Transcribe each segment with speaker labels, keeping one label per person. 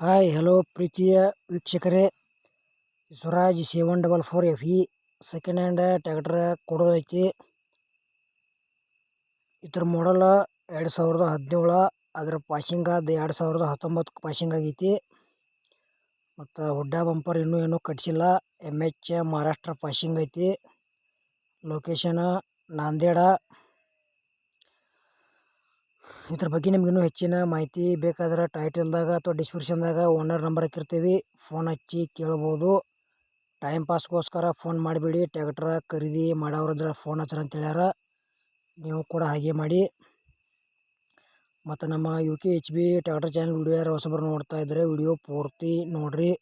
Speaker 1: Hi hello ಪ್ರೀತಿಯ ವೀಕ್ಷಕರೇ Swaraj seven double four F E second hand tractor ಕೊಡೋದೈತಿ ಇದ್ರ model ಎರಡು ಸಾವಿರದ ಹದಿನೇಳು ಅದರ ಪಾಸಿಂಗ್ ಅದು ಎರಡು ಸಾವಿರದ ಹತ್ತೊಂಬತ್ತು ಪಾಸಿಂಗ್ ಆಗೈತಿ ಮತ್ತು ಹುಡ್ಡ ಬಂಪರ್ ಇನ್ನೂ ಏನೂ ಕಟ್ಸಿಲ್ಲ ಎಂ ಎಚ್ ಮಹಾರಾಷ್ಟ್ರ ಪಾಸಿಂಗ್ ಐತಿ ಲೊಕೇಶನ್ ನಾಂದೇಡ ಇದ್ರ ಬಗ್ಗೆ ನಿಮ್ಗೆ ಇನ್ನೂ ಹೆಚ್ಚಿನ ಮಾಹಿತಿ ಬೇಕಾದ್ರೆ ಟೈಟಲ್ದಾಗ ಅಥವಾ ಡಿಸ್ಕ್ರಿಪ್ಷನ್ದಾಗ ಓನರ್ ನಂಬರ್ ಹಾಕಿರ್ತೀವಿ. ಫೋನ್ ಹಚ್ಚಿ ಕೇಳ್ಬೋದು. ಟೈಮ್ ಪಾಸ್ಗೋಸ್ಕರ ಫೋನ್ ಮಾಡಿಬಿಡಿ. ಟ್ಯಾಕ್ಟ್ರ ಖರೀದಿ ಮಾಡೋರಿದ್ರೆ ಫೋನ್ ಹಚ್ಚಾರ ಅಂತ ಹೇಳ್ಯಾರ. ನೀವು ಕೂಡ ಹಾಗೆ ಮಾಡಿ. ಮತ್ತು ನಮ್ಮ U K H B tractor channel video ಯಾರು ಹೊಸಬರು ನೋಡ್ತಾ ಇದ್ದರೆ ವಿಡಿಯೋ ಪೂರ್ತಿ ನೋಡಿರಿ.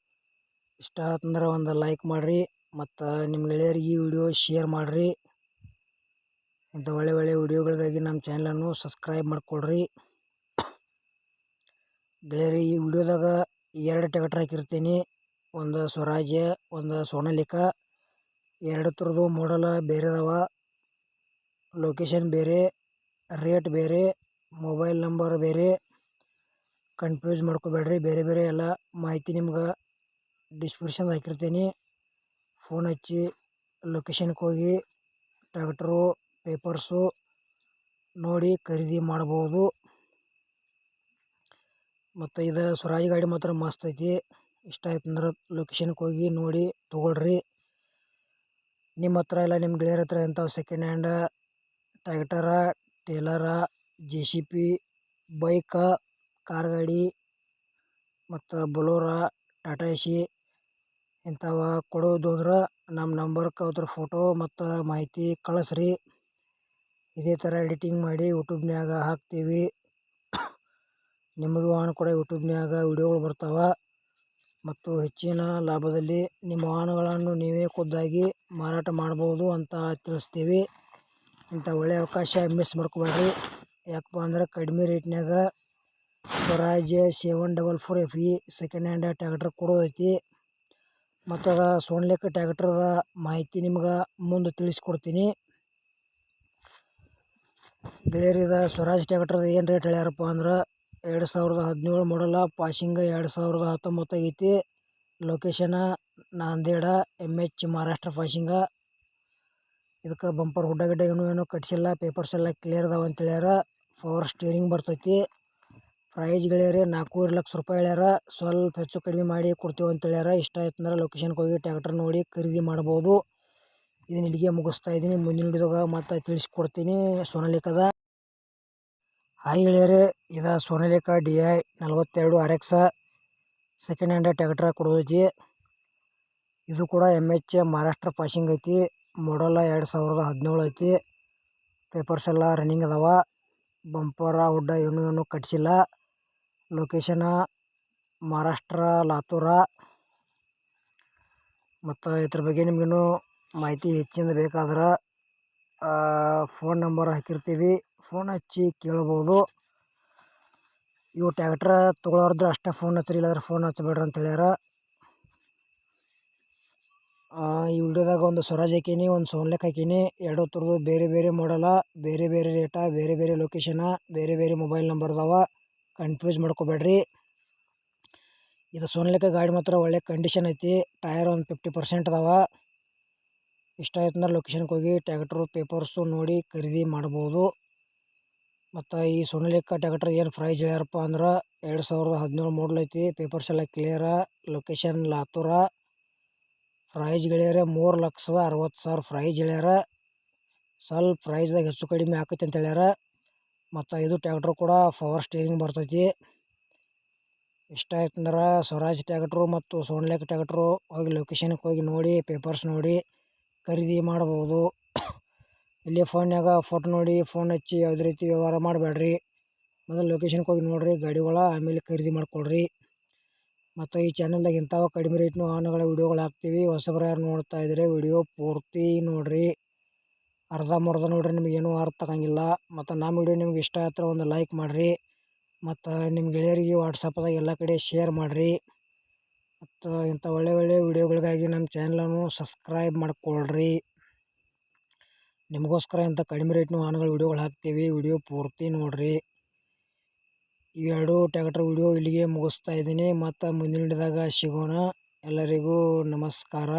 Speaker 1: ಇಷ್ಟ ಆತಂದ್ರೆ ಒಂದು ಲೈಕ್ ಮಾಡಿರಿ. ಮತ್ತು ನಿಮ್ಮ ಗೆಳೆಯರಿಗೆ ಈ ವಿಡಿಯೋ ಶೇರ್ ಮಾಡಿರಿ. ಇಂಥ ಒಳ್ಳೆ ಒಳ್ಳೆ ವಿಡಿಯೋಗಳಿಗಾಗಿ ನಮ್ಮ ಚಾನಲನ್ನು ಸಬ್ಸ್ಕ್ರೈಬ್ ಮಾಡಿಕೊಡ್ರಿ ಗೆಳೆಯರಿ, ಈ ವಿಡಿಯೋದಾಗ ಎರಡು ಟ್ಯಾಕ್ಟರ್ ಹಾಕಿರ್ತೀನಿ. ಒಂದು ಸ್ವರಾಜ್ಯ, ಒಂದು ಸೋನಾಲಿಕ ಎರಡು ಥರದ್ದು ಮಾಡಲ ಬೇರೆ ಅದಾವ. ಲೊಕೇಶನ್ ಬೇರೆ ರೇಟ್ ಬೇರೆ ಮೊಬೈಲ್ ನಂಬರ್ ಬೇರೆ. ಕನ್ಫ್ಯೂಸ್ ಮಾಡ್ಕೋಬೇಡ್ರಿ. ಬೇರೆ ಬೇರೆ ಎಲ್ಲ ಮಾಹಿತಿ ನಿಮ್ಗೆ ಡಿಸ್ಕ್ರಿಪ್ಷನ್ ಹಾಕಿರ್ತೀನಿ. ಫೋನ್ ಹಚ್ಚಿ ಲೊಕೇಶನ್ಗೆ ಹೋಗಿ ಟ್ಯಾಕ್ಟ್ರು ಪೇಪರ್ಸು ನೋಡಿ ಖರೀದಿ ಮಾಡ್ಬೋದು. ಮತ್ತು ಇದು ಸ್ವರಾಜ್ ಗಾಡಿ ಮಾತ್ರ ಮಸ್ತ್ ಐತಿ. ಇಷ್ಟ ಆಯ್ತು ಅಂದ್ರೆ ಲೊಕೇಶನ್ಗೆ ಹೋಗಿ ನೋಡಿ ತೊಗೊಳ್ರಿ. ನಿಮ್ಮ ಹತ್ರ ಇಲ್ಲ ನಿಮ್ಮ ಗೆಳೆಯರ ಹತ್ರ ಎಂಥವು second hand tractor trailer J C B bike car ಗಾಡಿ, ಮತ್ತು ಬೊಲೋರ ಟಾಟಾ ಎ ಸಿ ಇಂಥವ ಕೊಡೋದು ಅಂದ್ರೆ ನಮ್ಮ ನಂಬರ್ಗೆ ಅದ್ರ ಫೋಟೋ ಮತ್ತು ಮಾಹಿತಿ ಕಳಿಸ್ರಿ. ಇದೇ ಥರ ಎಡಿಟಿಂಗ್ ಮಾಡಿ ಯೂಟ್ಯೂಬ್ನ್ಯಾಗ ಹಾಕ್ತೀವಿ. ನಿಮಗೂ ವಾಹನ ಕೂಡ ಯೂಟ್ಯೂಬ್ನ್ಯಾಗ ವಿಡಿಯೋಗಳು ಬರ್ತಾವೆ. ಮತ್ತು ಹೆಚ್ಚಿನ ಲಾಭದಲ್ಲಿ ನಿಮ್ಮ ವಾಹನಗಳನ್ನು ನೀವೇ ಖುದ್ದಾಗಿ ಮಾರಾಟ ಮಾಡ್ಬೋದು ಅಂತ ತಿಳಿಸ್ತೀವಿ. ಇಂಥ ಒಳ್ಳೆಯ ಅವಕಾಶ ಮಿಸ್ ಮಾಡ್ಕೋಬೇಡ್ರಿ. ಯಾಕಪ್ಪ ಅಂದ್ರೆ ಕಡಿಮೆ ರೇಟ್ನ್ಯಾಗ Swaraj seven double four F E second hand tractor ಕೊಡೋದೈತಿ. ಮತ್ತು ಅದ ಸೋನ್ಲೆಕ್ ಟ್ಯಾಕ್ಟ್ರದ ಮಾಹಿತಿ ನಿಮ್ಗೆ ಮುಂದೆ ತಿಳಿಸ್ಕೊಡ್ತೀನಿ. ಗೆಳೆಯರಿದ ಸ್ವರಾಜ್ ಟ್ಯಾಕ್ಟರ್ ಏನು ರೇಟ್ ಹೇಳ್ಯಾರಪ್ಪ ಅಂದ್ರೆ ಎರಡು ಸಾವಿರದ ಹದಿನೇಳು ಮಾಡಲ ಪಾಸಿಂಗ್ ಎರಡು ಸಾವಿರದ ಹತ್ತೊಂಬತ್ತು ಐತಿ. Location Nanded M H Maharashtra passing ಇದಕ್ಕೆ ಬಂಪರ್ ಹುಡ್ಡ ಏನೂ ಏನೂ ಕಟ್ಸಿಲ್ಲ ಪೇಪರ್ಸ್ ಎಲ್ಲ ಕ್ಲಿಯರ್ ಅದಾವ ಅಂತ ಹೇಳ್ಯಾರ. ಪವರ್ ಸ್ಟೀರಿಂಗ್ ಬರ್ತೈತಿ. ಪ್ರೈಸ್ ಗೆಳೆಯರಿ ನಾಲ್ಕೂವರೆ ಲಕ್ಷ ರೂಪಾಯಿ ಹೇಳ್ಯಾರ. ಸ್ವಲ್ಪ ಹೆಚ್ಚು ಕಡಿಮೆ ಮಾಡಿ ಕೊಡ್ತೀವಿ ಅಂತ ಹೇಳ್ಯಾರ. ಇಷ್ಟ ಆಯ್ತು ಅಂದ್ರೆ ಲೊಕೇಶನ್ಗೆ ಹೋಗಿ ಟ್ಯಾಕ್ಟರ್ ನೋಡಿ ಖರೀದಿ ಮಾಡ್ಬೋದು. ಇದನ್ನ ಇಲ್ಲಿಗೆ ಮುಗಿಸ್ತಾ ಇದ್ದೀನಿ. ಮುಂದಿನ ವಿಡಿಯೋದಾಗ ಮತ್ತೆ ತಿಳಿಸ್ಕೊಡ್ತೀನಿ. ಸೋನಾಲಿಕದ. ಹಾಯ್ ಗೆಳೆಯರೆ, ಇದು ಸೋನಾಲಿಕ ಡಿ ಐ ನಲ್ವತ್ತೆರಡು R X second hand tractor ಕೊಡೋದೈತಿ ಇದು ಕೂಡ ಎಂ ಎಚ್ ಮಹಾರಾಷ್ಟ್ರ ಪಾಸಿಂಗ್ ಐತಿ. ಮಾಡಲ್ಲ ಎರಡು ಸಾವಿರದ ಹದಿನೇಳು ಐತಿ. ಪೇಪರ್ಸ್ ಎಲ್ಲ ರನ್ನಿಂಗ್ ಅದಾವ. ಬಂಪರ ಉಡ್ಡ ಏನು ಏನು ಕಟ್ಸಿಲ್ಲ. ಲೊಕೇಶನ ಮಹಾರಾಷ್ಟ್ರ ಲಾತೂರ ಮತ್ತು ಇದ್ರ ಬಗ್ಗೆ ನಿಮಗಿನ್ನೂ ಮಾಹಿತಿ ಹೆಚ್ಚಿಂದ ಬೇಕಾದ್ರೆ ಫೋನ್ ನಂಬರ್ ಹಾಕಿರ್ತೀವಿ. ಫೋನ್ ಹಚ್ಚಿ ಕೇಳ್ಬೋದು. ಇವು ಟ್ಯಾಕ್ಟ್ರ ತೊಗೊಳೋರ್ದ್ರೆ ಅಷ್ಟೇ ಫೋನ್ ಹಚ್ಚಿರಿ ಇಲ್ಲಾದ್ರೆ ಫೋನ್ ಹಚ್ಚಬೇಡ್ರಿ ಅಂತ ಹೇಳ್ಯಾರ. ಈ ವಿಡಿಯೋದಾಗ ಒಂದು ಸ್ವರಾಜ್ ಹಾಕೀನಿ, ಒಂದು ಸೋನ್ಲೆಕ್ ಹಾಕೀನಿ. ಎರಡು ಥರದ್ದು ಬೇರೆ ಬೇರೆ ಮಾಡಲ್ಲ ಬೇರೆ ಬೇರೆ ರೇಟ ಬೇರೆ ಬೇರೆ ಲೊಕೇಶನ ಬೇರೆ ಬೇರೆ ಮೊಬೈಲ್ ನಂಬರ್ ಅದಾವ. ಕನ್ಫ್ಯೂಸ್ ಮಾಡ್ಕೋಬೇಡ್ರಿ. ಇದು ಸೋನ್ಲೆಕ್ಕ ಗಾಡಿ ಮಾತ್ರ ಒಳ್ಳೆ ಕಂಡೀಷನ್ ಐತಿ. ಟಯರ್ ಒಂದು ಫಿಫ್ಟಿ ಪರ್ಸೆಂಟ್ ಅದಾವ. ಇಷ್ಟ ಆಯ್ತಂದ್ರೆ ಲೊಕೇಶನ್ಗೆ ಹೋಗಿ ಟ್ಯಾಕ್ಟ್ರು ಪೇಪರ್ಸು ನೋಡಿ ಖರೀದಿ ಮಾಡ್ಬೋದು. ಮತ್ತು ಈ ಸೋನಾಲಿಕ ಟ್ಯಾಕ್ಟ್ರ್ ಏನು ಪ್ರೈಸ್ ಹೇಳ್ಯಾರಪ್ಪ ಅಂದ್ರೆ ಎರಡು ಸಾವಿರದ ಹದಿನೇಳು ಮಾಡಲ್ ಐತಿ. ಪೇಪರ್ಸ್ ಎಲ್ಲ ಕ್ಲಿಯರ ಲೊಕೇಶನ್ ಲಾತೂರ. ಪ್ರೈಸ್ ಗೆಳೆಯರೆ ಮೂರು ಲಕ್ಷದ ಅರವತ್ತು ಸಾವಿರ ಪ್ರೈಸ್ ಹೇಳ್ಯಾರ. ಸ್ವಲ್ಪ ಪ್ರೈಸ್ದಾಗ ಹೆಚ್ಚು ಕಡಿಮೆ ಆಕೈತಿ ಅಂತ ಹೇಳ್ಯಾರ. ಮತ್ತು ಇದು ಟ್ಯಾಕ್ಟ್ರು ಕೂಡ ಪವರ್ ಸ್ಟೇರಿಂಗ್ ಬರ್ತೈತಿ. ಇಷ್ಟ ಆಯ್ತಂದ್ರೆ ಸ್ವರಾಜ್ ಟ್ಯಾಕ್ಟ್ರು ಮತ್ತು ಸೋನ್ಲೆಕ್ ಟ್ಯಾಕ್ಟ್ರು ಹೋಗಿ ಲೊಕೇಶನ್ಗೆ ಹೋಗಿ ನೋಡಿ ಪೇಪರ್ಸ್ ನೋಡಿ. ಖರೀದಿ ಮಾಡ್ಬೋದು. ಇಲ್ಲಿ ಫೋನ್ಯಾಗ ಫೋಟೋ ನೋಡಿ ಫೋನ್ ಹಚ್ಚಿ ಯಾವುದೇ ರೀತಿ ವ್ಯವಹಾರ ಮಾಡಬೇಡ್ರಿ ಮೊದಲು ಲೊಕೇಶನ್ಗೆ ಹೋಗಿ ನೋಡಿರಿ, ಗಾಡಿಗಳ ಆಮೇಲೆ ಖರೀದಿ ಮಾಡಿಕೊಡ್ರಿ ಮತ್ತು ಈ ಚಾನಲ್ದಾಗ ಇಂಥವು ಕಡಿಮೆ ರೇಟ್ನ ವಾಹನಗಳ ವಿಡಿಯೋಗಳು ಹಾಕ್ತೀವಿ. ಹೊಸಬ್ರು ಯಾರು ನೋಡ್ತಾ ಇದ್ದರೆ ವಿಡಿಯೋ ಪೂರ್ತಿ ನೋಡಿರಿ. ಅರ್ಧಂಬರ್ಧ ನೋಡ್ರಿ ನಿಮಗೇನು ಅರ್ಥ ಆಗಂಗಿಲ್ಲ. ಮತ್ತು ನಮ್ಮ ವೀಡಿಯೋ ನಿಮ್ಗೆ ಇಷ್ಟ ಆಯ್ತು ಒಂದು ಲೈಕ್ ಮಾಡಿರಿ. ಮತ್ತು ನಿಮ್ಮ ಗೆಳೆಯರಿಗೆ ವಾಟ್ಸಪ್ದಾಗ ಎಲ್ಲ ಕಡೆ ಶೇರ್ ಮಾಡಿರಿ. ಮತ್ತು ಇಂಥ ಒಳ್ಳೆ ಒಳ್ಳೆ ವಿಡಿಯೋಗಳಿಗಾಗಿ ನಮ್ಮ ಚಾನಲನ್ನು ಸಬ್ಸ್ಕ್ರೈಬ್ ಮಾಡಿಕೊಳ್ಳ್ರಿ ನಿಮಗೋಸ್ಕರ ಇಂಥ ಕಡಿಮೆ ರೇಟ್ನ ವಾಹನಗಳ ವಿಡಿಯೋಗಳು ಹಾಕ್ತೀವಿ. ವಿಡಿಯೋ ಪೂರ್ತಿ ನೋಡಿರಿ. ಎರಡು ಟ್ಯಾಕ್ಟರ್ ವಿಡಿಯೋ ಇಲ್ಲಿಗೆ ಮುಗಿಸ್ತಾ ಇದ್ದೀನಿ. ಮತ್ತು ಮುಂದಿನ ಹಿಡಿದಾಗ ಸಿಗೋಣ. ಎಲ್ಲರಿಗೂ ನಮಸ್ಕಾರ.